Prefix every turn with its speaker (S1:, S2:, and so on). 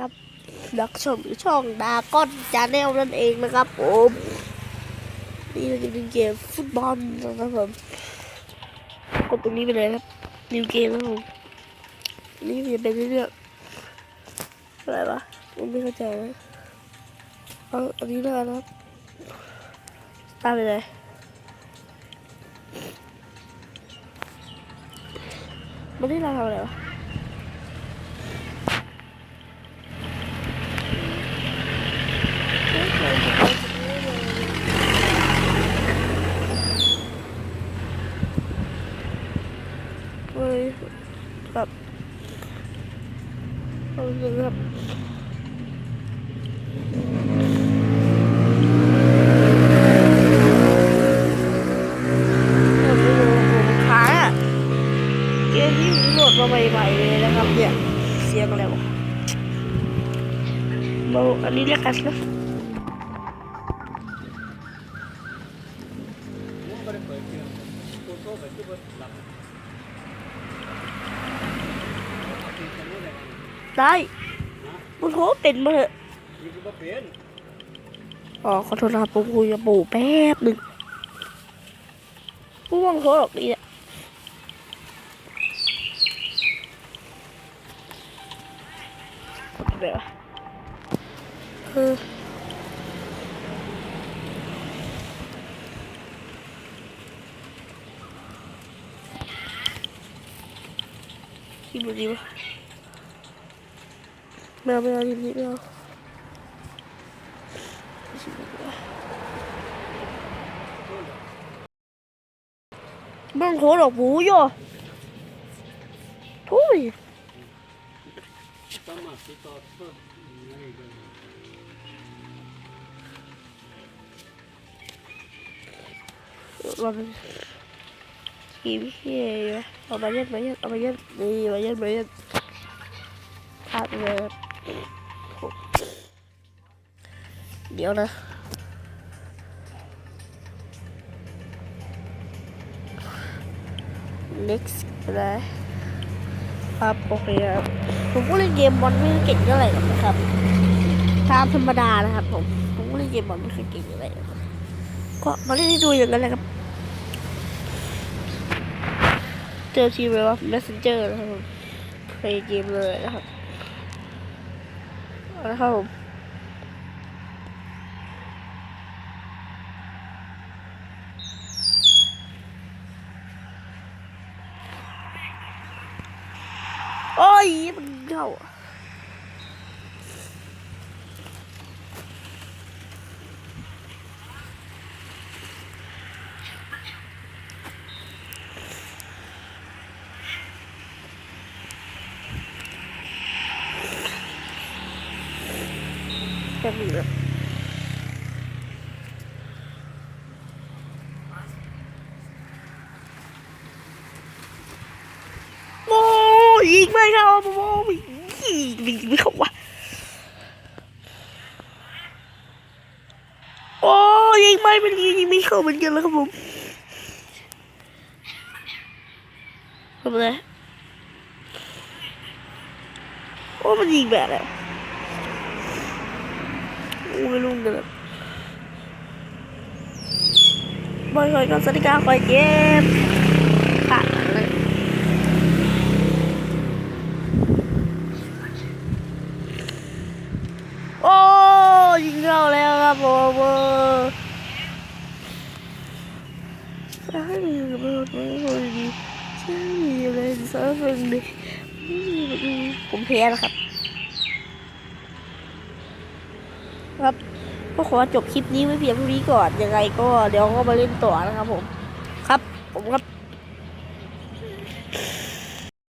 S1: ครับนักชมช่องดาก้อนจาแนลนั่นเองนะครับผมนี่เราจะเป็นเกมฟุตบอลนะครับผมกดตรงนี้ไปเลยครับนิวเกมนะผมนี่มันจะเป็นเรื่องอะไรวะผมไม่เข้าใจนะเอาอันนี้แล้วกันนะครับตามไปเลยมันนี่เราทำอะไรวะ เฮ้ย แบบเอาเลยครับแบบไม่รู้ผมค้าใหม่ๆเลยนะครับเนี่ยเสียงอะไรวเบาอันนี้เรียกกันนะ
S2: ไม่ได้เปิดเครื่องตัวโต๊ะแบบที่เปิดหลับติดกันนู่นเลย
S1: ได้มึงโทรเป็นมาเถอะ
S2: นี่คือว่าเปลี่ยน
S1: อ๋อขอโทษนะครับผมคุยกับปู่แป๊บหนึ่งผู้ว่างโทรหรอกนี่แหละเดี๋ยวเออคิดดูดีวะ ไม่เอาไม่เอาทีนี้ไม่เอาบ้านโคดอกหมูย่อทุย
S2: สามารถติดต่อเพิ่มอะไรกัน
S1: มันขี่ไม่เชี่ยเอามาเย็ดมาเย็ดเอามาเย็ดนี่มาเย็ดมาเย็ดพลาดเลย เดี๋ยวนะ next เลยครับโอเคครับผมก็เล่นเกมบอลไม่เก่งเท่าไหร่หรอกนะครับตามธรรมดานะครับผมผมก็เล่นเกมบอลไม่เคยเก่งเท่าไหร่ก็มาเล่นให้ดูอย่างนั้นแหละครับเจอทีมเลยว่า messenger นะครับผมเพลย์เกมเลยนะครับ เอา ละครับผมโอ้ยมันเข้าอะแค่นี้เลยโอ้ยยิงไม่เข้าโอ้ยยิงไม่เข้าวะโอ้ยยิงไม่เป็นยิงไม่เข้าเหมือนกันแล้วครับผมทำอะไรโอ้มันยิงแบบอะไรว อ้ไม่รู้เหมือนกันอบอยคอยกับสติกาคอยเกมขาดเลยโอ้ยิงเข้าแล้วครับผมเออใช่ครับผมดีใช่เลยสารพันดีผมแพ้แล้วครับ ครับก็ขอจบคลิปนี้ไว้เพียงเท่านี้ก่อนยังไงก็เดี๋ยวก็มาเล่นต่อนะครับผม ครับผมครับ